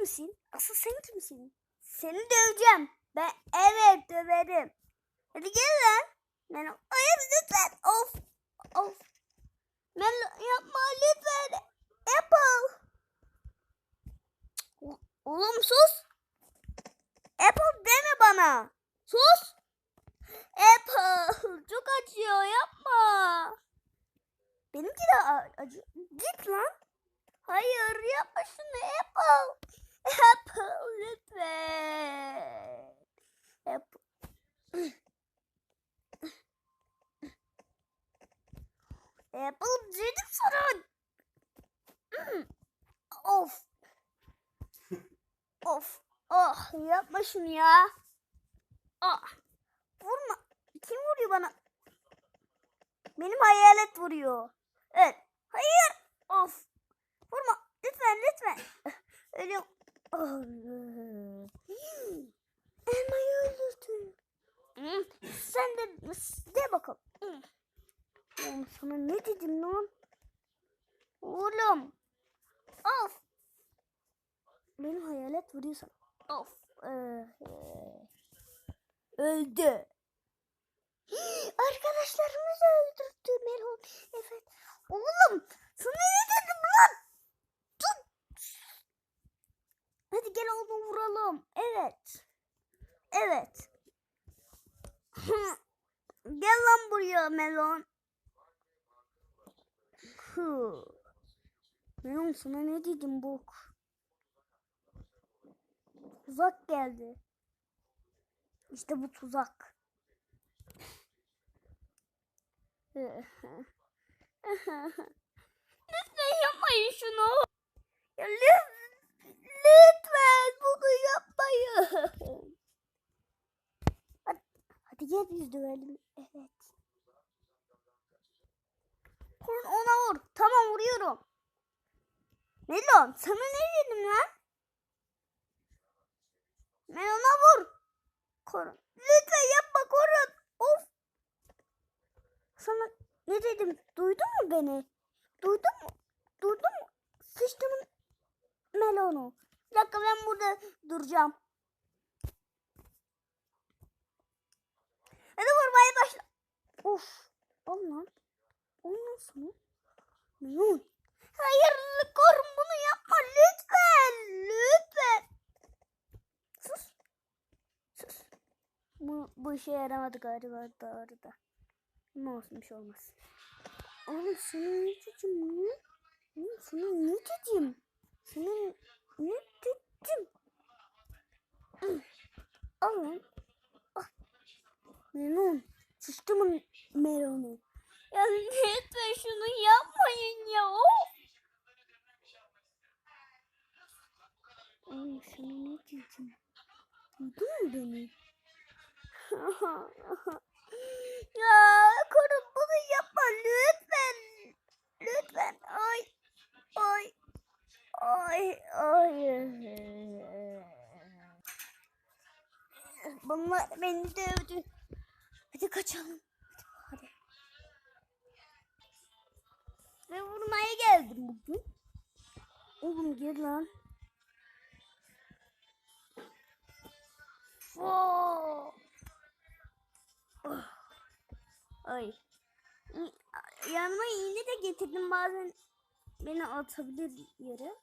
kimsin? Asıl sen kimsin? Seni döveceğim. Ben evet döverim. Hadi gel lan. Ben hayır lütfen. Of. Of. Ben yapma lütfen. Apple. Oğlum sus. Apple deme bana. Sus. Apple çok acıyor yapma. Benimki de a- acıyor. Git lan. Hayır yapma şunu Apple. Apple lütfen. Apple. Apple dedim sana. Of. of. Oh yapma şunu ya. Ah. Vurma. Kim vuruyor bana? Benim hayalet vuruyor. Evet. Hayır. Of. Vurma. Lütfen lütfen. Ölüyorum. Oh. Elmayı öldürdüm. Hmm, Sen de de bakalım. Oğlum sana ne dedim lan? Oğlum. Of. Benim hayalet vuruyor sana. Of. Ee, öldü. Arkadaşlarımız öldürdü Melon. Evet. Oğlum sana ne dedim lan? Hadi gel onu vuralım. Evet. Evet. gel lan buraya Melon. Melon sana ne dedim bok? Tuzak geldi. İşte bu tuzak. Lütfen yapmayın şunu. Ya lütfen, lütfen bunu yapmayın. Hadi, hadi gel biz dövelim. Evet. Ona vur. Tamam vuruyorum. Melon sana ne dedim lan? Melon'a vur. Korun. Lütfen yapma korun. Of. Sana ne dedim? Duydun mu beni? Duydun mu? Duydun mu? Sıçtımın melonu. Bir dakika ben burada duracağım. Hadi vurmaya başla. Of. Al lan. Ondan sonra. Melon. Hayır korun bunu yapma lütfen. Lütfen. Sus. Sus. Bu, bu işe yaramadı galiba doğru da. Ne olsun bir şey olmaz. Oğlum sana ne lan? Oğlum sana ne dedim? Sana ne dedim? Hı. Al lan. Al. Melon. Sıçtımın melonu. Ya lütfen şunu yapmayın ya. Of. Oğlum sana ne dedim? Duydun mu beni? Ya korun bunu yapma lütfen. Lütfen. Ay. Ay. Ay. Ay. Bunlar beni dövdü. Hadi kaçalım. Hadi. Ve vurmaya geldim bugün. Oğlum gel lan. Oo. Ay. Yanıma iğne de getirdim bazen beni atabilir yere.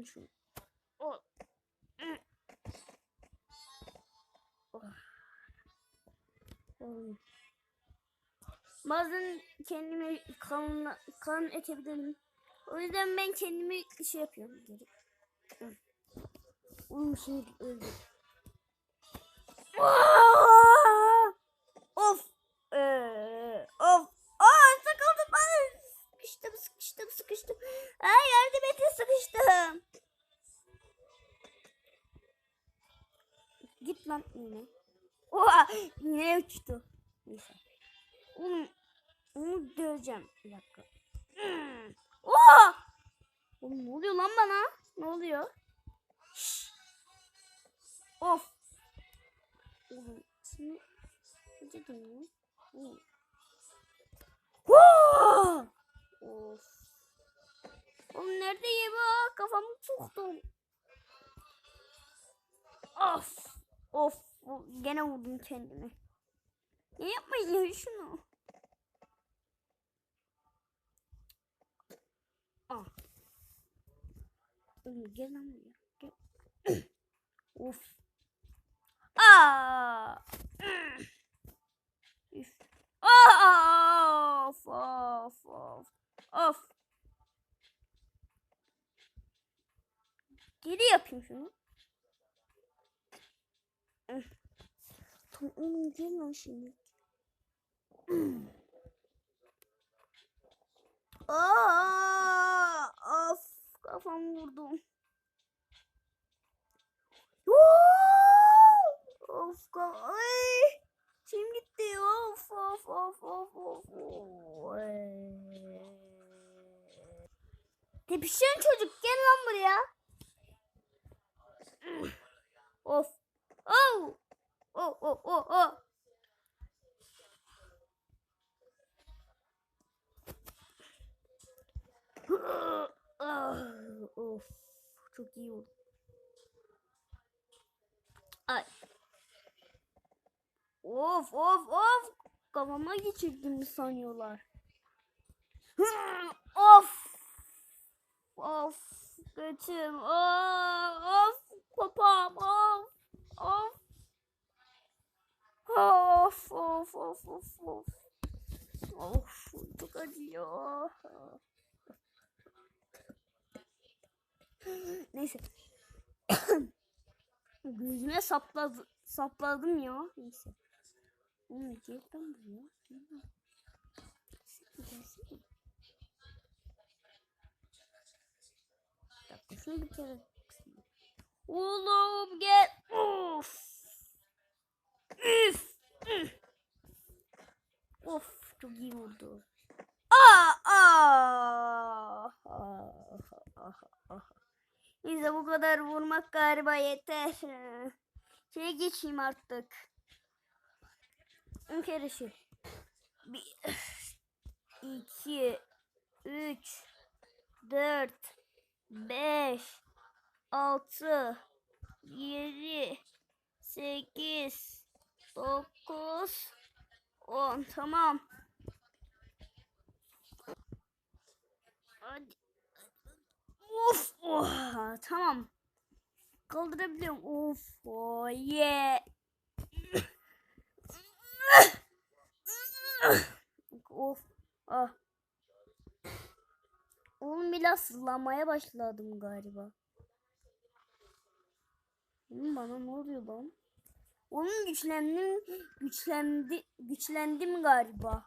Allah'ım şu. Oh. Bazen kendime kan, kan etebilirim. O yüzden ben kendimi şey yapıyorum geri. Oğlum şimdi öldüm. Aa! Of. Ee, of. Sıkıştım sıkıştım sıkıştım. Ay yardım edin sıkıştım. git lan yine. Oha yine uçtu. Neyse. Onu, onu döveceğim. Bir dakika. Hmm. Oha! Oğlum ne oluyor lan bana? Ne oluyor? Şşş. Of. Oğlum şimdi acıdım ya. Oğlum. Neredeyim ha? Kafamı soktum. Of. Of. Gene vurdum kendimi. Ne yapmayın ya şunu? Ah. Gel lan buraya. Of. Aa. Üf. Of. Of. Of. Of. Geri yapayım şunu. Üf. Tamam oğlum gel lan şimdi. Aa, of kafam vurdum. Of ka- ay. Çim gitti. Of of of of of. Tepişen çocuk gel lan buraya. Of. Oh. Oh oh oh oh. Of. Çok iyi oldu. Ay. Of of of. Kafama geçirdim sanıyorlar. of. Of. Götüm. Of. Of. Papam. Of. Of. Of of of of of. Çok acıyor. Neyse. Gözüme sapladı, sapladım ya. Neyse. Oğlum gel ben gelsene. Bir dakika şunu bir kere. Oğlum gel. Of. Üf. üf. Of çok iyi vurdu. Aa, aa, aa, aa, aa. Neyse bu kadar vurmak galiba yeter. Şeye geçeyim artık. Bir kere şey. Bir, iki, üç, dört, beş, altı, yedi, sekiz, dokuz, on. Tamam. Hadi. Of. Oh, tamam. Kaldırabiliyorum. Of. Oh, yeah. of. Ah. Oğlum biraz sızlanmaya başladım galiba. Bana ne oluyor lan? Oğlum güçlendim, güçlendi, güçlendim galiba.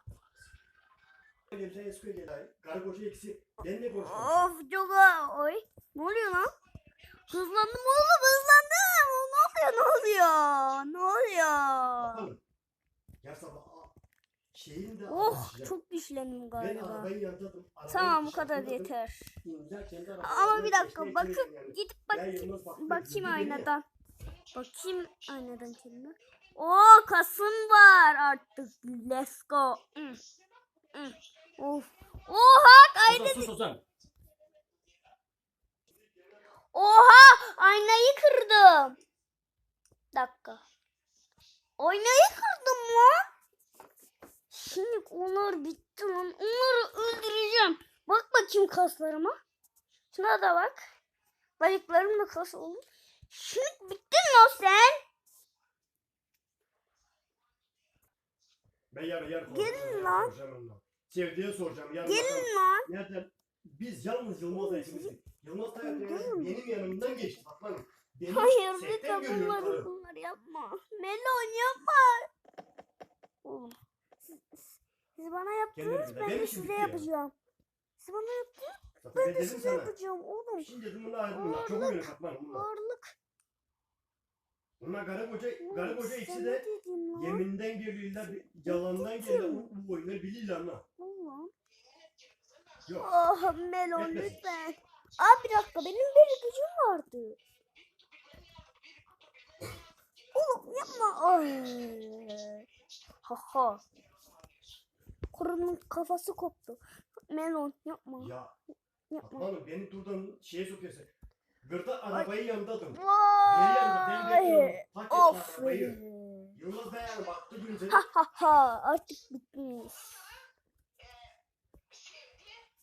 Of çok oy. Ne oluyor lan? Hızlandım oğlum hızlandım. Ne oluyor ne oluyor? Ne oluyor? Şeyin de Oh çok güçlendim galiba. arabayı Tamam bu kadar yeter. Ama bir dakika bakıp gidip bak bakayım aynadan. Bakayım aynadan kendime. Oo kasım var artık. Let's go. Mm. Mm. Of. Oha ayna Ozan, sus Ozan. Oha! Aynayı kırdım. Dakika. Aynayı kırdım lan. Şimdi onlar bitti lan. Onları öldüreceğim. Bak bakayım kaslarıma. Şuna da bak. Bacaklarım da kas olur. Şimdi bittin lan sen. Ben yarın yarın Gelin lan. Sevdiğine soracağım. Yarın. Gelin lan. Nereden? Biz yalnız Yılmaz'la ikimizdik. Yılmaz da Gelin. benim yanımdan geçti. Bak lan. Beni Hayır lütfen bunları, bunları yapma. Melon yapma. Oğlum. Siz, siz bana yaptınız Kendinize, ben benim de size yapacağım. Siz bana yaptınız ben de size yapacağım oğlum. Şimdi dedim bunlar bunlar. Çok oyunu katman. Varlık. Bunlar karı koca, karı koca ikisi de yeminden geliyorlar, yalandan geliyorlar. Bu, bu oyunları biliyorlar. Ulan. Yok. Oh Melon Etmesin. lütfen. Aa bir dakika benim bir gücüm vardı. Oğlum yapma. Ay. Ha ha. Kurunun kafası koptu. Melon yapma. Ya Yapma. Fatma Hanım beni buradan şeye sokuyorsun. Gırda arabayı yandadım. Beni Vay. yandı, ben bekliyorum. Hak etme Of. arabayı. Yılmaz Bey baktı. Ha ha ha artık bitmiş.